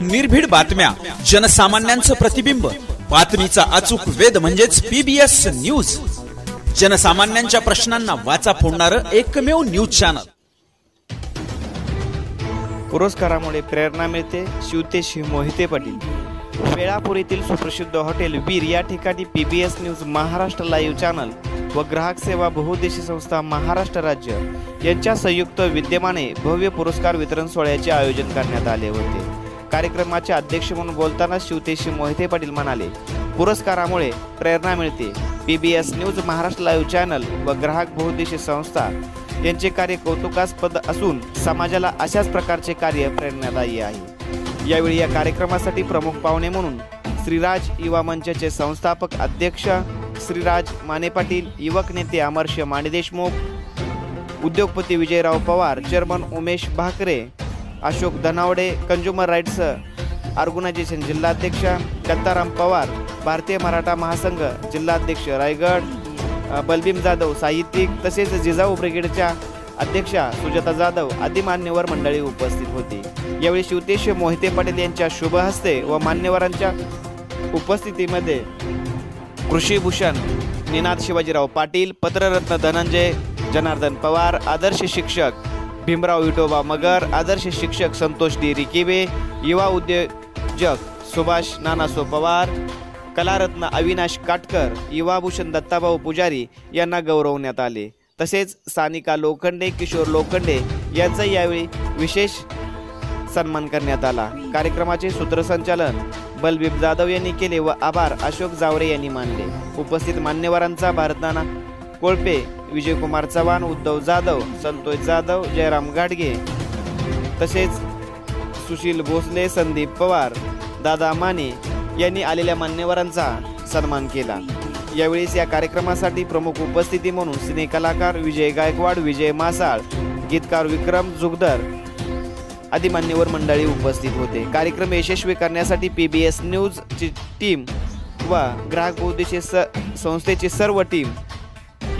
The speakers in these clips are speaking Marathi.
निर्भीड बातम्या जनसामान्यांचं प्रतिबिंब बातमीचा अचूक वेध म्हणजेच पीबीएस न्यूज जनसामान्यांच्या प्रश्नांना वाचा फोडणार एकमेव न्यूज चॅनल. पुरस्कारामुळे प्रेरणा मिळते शिवतेशी मोहिते पाटील. वेळापूर येथील सुप्रसिद्ध हॉटेल वीर या ठिकाणी P B S news Maharashtra live channel व ग्राहक सेवा बहुउद्देशीय संस्था महाराष्ट्र राज्य यांच्या संयुक्त विद्यमाने भव्य पुरस्कार वितरण सोहळ्याचे आयोजन करण्यात आले होते. कार्यक्रमाचे अध्यक्ष म्हणून बोलताना शिवतेशी मोहिते पाटील म्हणाले पुरस्कारामुळे प्रेरणा मिळते. P B S news Maharashtra live channel व ग्राहक बहुउद्देशीय संस्था यांचे कार्य कौतुकास्पद असून समाजाला अशाच प्रकारचे कार्य प्रेरणादायी आहे. यावेळी या कार्यक्रमासाठी प्रमुख पाहुणे म्हणून श्रीराज युवा मंचाचे संस्थापक अध्यक्ष श्रीराज माने पाटील युवक नेते अमर्ष माने देशमुख उद्योगपती Vijayrao Pawar chairman Umesh Bhakare Ashok Dhanawade consumer rights organisation जिल्हाध्यक्ष दत्ताराम पवार भारतीय मराठा महासंघ जिल्हाध्यक्ष रायगड बलबीम जाधव साहित्यिक तसेच जिजाऊ ब्रिगेडच्या अध्यक्षा सुजाता जाधव आदी मान्यवर मंडळी उपस्थित होती. यावेळी शिवतेश मोहिते पाटील यांच्या शुभ हस्ते व मान्यवरांच्या उपस्थितीमध्ये कृषीभूषण निनाद शिवाजीराव पाटील पत्ररत्न धनंजय जनार्दन पवार आदर्श शिक्षक भीमराव विठोबा मगर आदर्श शिक्षक संतोष डी रिकिवे युवा उद्योजक सुभाष नानासो पवार कलारत्न अविनाश काटकर युवाभूषण दत्ताभाऊ पुजारी यांना गौरवण्यात आले. तसेच सानिका लोखंडे किशोर लोखंडे यांचा यावेळी विशेष सन्मान करण्यात आला. कार्यक्रमाचे सूत्रसंचालन बलबीब जाधव यांनी केले व आभार अशोक जावरे यांनी मानले. उपस्थित मान्यवरांचा भारताना कोळपे विजयकुमार चव्हाण उद्धव जाधव संतोष जाधव जयराम गाडगे. तसेच सुशील भोसले संदीप पवार दादा माने यांनी आलेल्या मान्यवरांचा सन्मान केला. यावेळेस या कार्यक्रमासाठी प्रमुख उपस्थिती म्हणून सिने कलाकार विजय गायकवाड विजय मासाळ गीतकार विक्रम जुगदर आदी मान्यवर मंडळी उपस्थित होते. कार्यक्रम यशस्वी करण्यासाठी पी बी एस न्यूजची टीम व ग्राहक उद्देशीय स संस्थेची सर्व टीम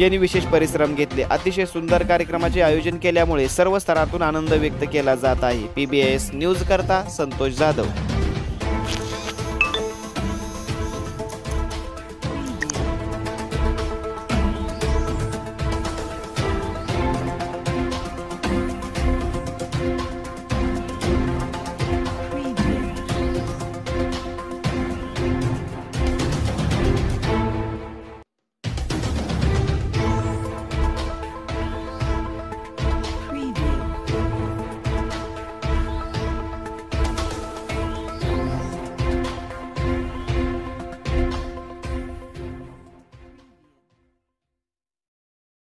यांनी विशेष परिश्रम घेतले. अतिशय सुंदर कार्यक्रमाचे आयोजन केल्यामुळे सर्व स्तरातून आनंद व्यक्त केला जात आहे. पी बी एस न्यूज करता संतोष जाधव.